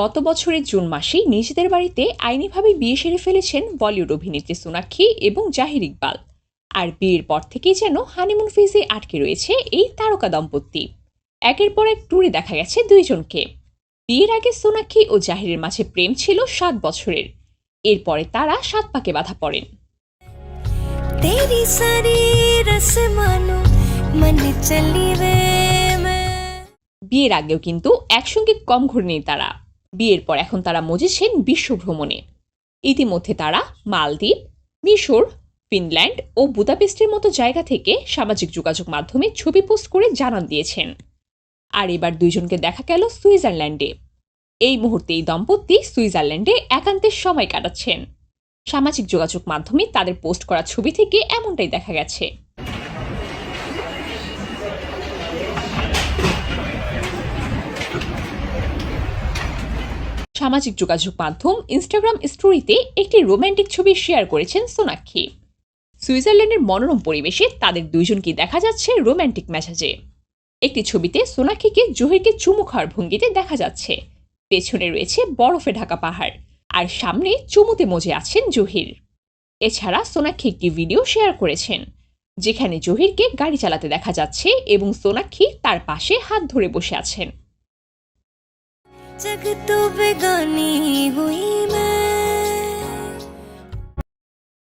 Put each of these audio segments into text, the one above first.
গত বছরের জুন মাসেই নিজেদের বাড়িতে আইনিভাবে বিয়ে সেরে ফেলেছেন বলিউড অভিনেত্রী সোনাক্ষী এবং জাহির ইকবাল। আর বিয়ের পর থেকেই যেন হানিমুন ফিজে আটকে রয়েছে এই তারকা দম্পতি। একের পর এক ট্যুরে দেখা গেছে দুইজনকে। বিয়ের আগে সোনাক্ষী ও জাহিরের মাঝে প্রেম ছিল সাত বছরের। এরপরে তারা সাত পাকে বাধা পড়েন। বিয়ের আগেও কিন্তু একসঙ্গে কম ঘুরেনি তারা। বিয়ের পর এখন তারা মজেছেন বিশ্ব ভ্রমণে ইতিমধ্যে তারা মালদ্বীপ, মিশর, ফিনল্যান্ড ও বুদাপেস্টের মতো জায়গা থেকে সামাজিক যোগাযোগ মাধ্যমে ছবি পোস্ট করে জানান দিয়েছেন। আর এবার দুইজনকে দেখা গেল সুইজারল্যান্ডে। এই মুহূর্তে এই দম্পতি সুইজারল্যান্ডে একান্তের সময় কাটাচ্ছেন। সামাজিক যোগাযোগ মাধ্যমে তাদের পোস্ট করা ছবি থেকে এমনটাই দেখা গেছে। সামাজিক যোগাযোগ মাধ্যম ইনস্টাগ্রাম স্টোরিতে একটি রোমান্টিক ছবি শেয়ার করেছেন সোনাক্ষী। সুইজারল্যান্ডের মনোরম পরিবেশে তাদের দুইজনকে দেখা যাচ্ছে রোমান্টিক মেসেজে একটি ছবিতে সোনাক্ষীকে জহিরকে চুমু খাওয়ার ভঙ্গিতে দেখা যাচ্ছে। পেছনে রয়েছে বরফে ঢাকা পাহাড় আর সামনে চুমুতে মজে আছেন জহির। এছাড়া সোনাক্ষী একটি ভিডিও শেয়ার করেছেন, যেখানে জহিরকে গাড়ি চালাতে দেখা যাচ্ছে এবং সোনাক্ষী তার পাশে হাত ধরে বসে আছেন। जग तो बेगानी हुई मैं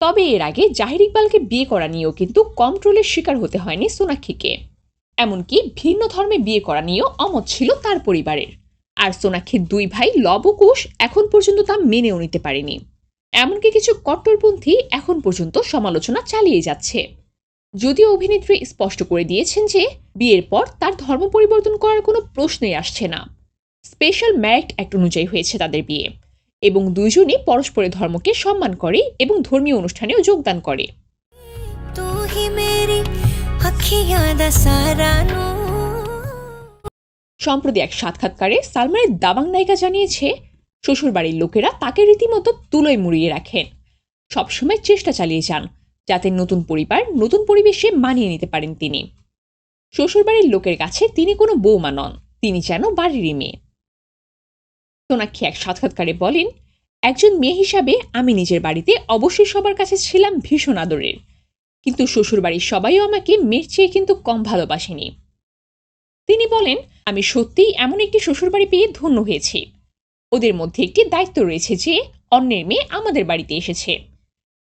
তবে এর আগে জাহির ইকবালকে বিয়ে করা নিয়েও কিন্তু কম ট্রোলের শিকার হতে হয়নি সোনাক্ষীকে এমনকি ভিন্ন ধর্মে বিয়ে করা নিয়েও অমত ছিল তার পরিবারের আর সোনাক্ষীর দুই ভাই লব ও কুশ এখন পর্যন্ত তা মেনেও নিতে পারেনি এমনকি কিছু কট্টরপন্থী এখন পর্যন্ত সমালোচনা চালিয়ে যাচ্ছে যদিও অভিনেত্রী স্পষ্ট করে দিয়েছেন যে বিয়ের পর তার ধর্ম পরিবর্তন করার কোনো প্রশ্নই আসছে না স্পেশাল ম্যারিট অ্যাক্ট অনুযায়ী হয়েছে তাদের বিয়ে। এবং দুজনই পরস্পরের ধর্মকে সম্মান করে এবং ধর্মীয় অনুষ্ঠানেও যোগদান করে। সম্প্রতি এক সাক্ষাৎকারে সালমানের দাবাং নায়িকা জানিয়েছে শ্বশুরবাড়ির লোকেরা তাকে রীতিমতো তুলোয় মুড়িয়ে রাখেন। সবসময় চেষ্টা চালিয়ে যান যাতে নতুন পরিবার নতুন পরিবেশে মানিয়ে নিতে পারেন তিনি। শ্বশুরবাড়ির লোকের কাছে তিনি কোনো বৌমা নন তিনি যেন বাড়িরই মেয়ে। সোনাক্ষী এক সাক্ষাৎকারে বলেন, একজন মেয়ে হিসাবে আমি নিজের বাড়িতে অবশ্যই সবার কাছে ছিলাম ভীষণ আদরের। কিন্তু শ্বশুরবাড়ির সবাইও আমাকে মেয়ের চেয়ে কিন্তু কম ভালোবাসেনি। তিনি বলেন, আমি সত্যিই এমন একটি শ্বশুরবাড়ি পেয়ে ধন্য হয়েছি। ওদের মধ্যে একটি দায়িত্ব রয়েছে যে অন্যের মেয়ে আমাদের বাড়িতে এসেছে।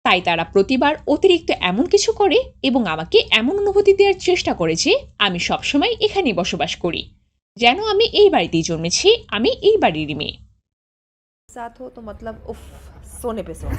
তাই তারা প্রতিবার অতিরিক্ত এমন কিছু করে এবং আমাকে এমন অনুভূতি দেওয়ার চেষ্টা করে যে আমি সবসময় এখানেই বসবাস করি। যেন আমি এই বাড়িতেই জন্মেছি আমি এই বাড়িরই মেয়ে साथ हो तो मतलब उफ सोने पे सोने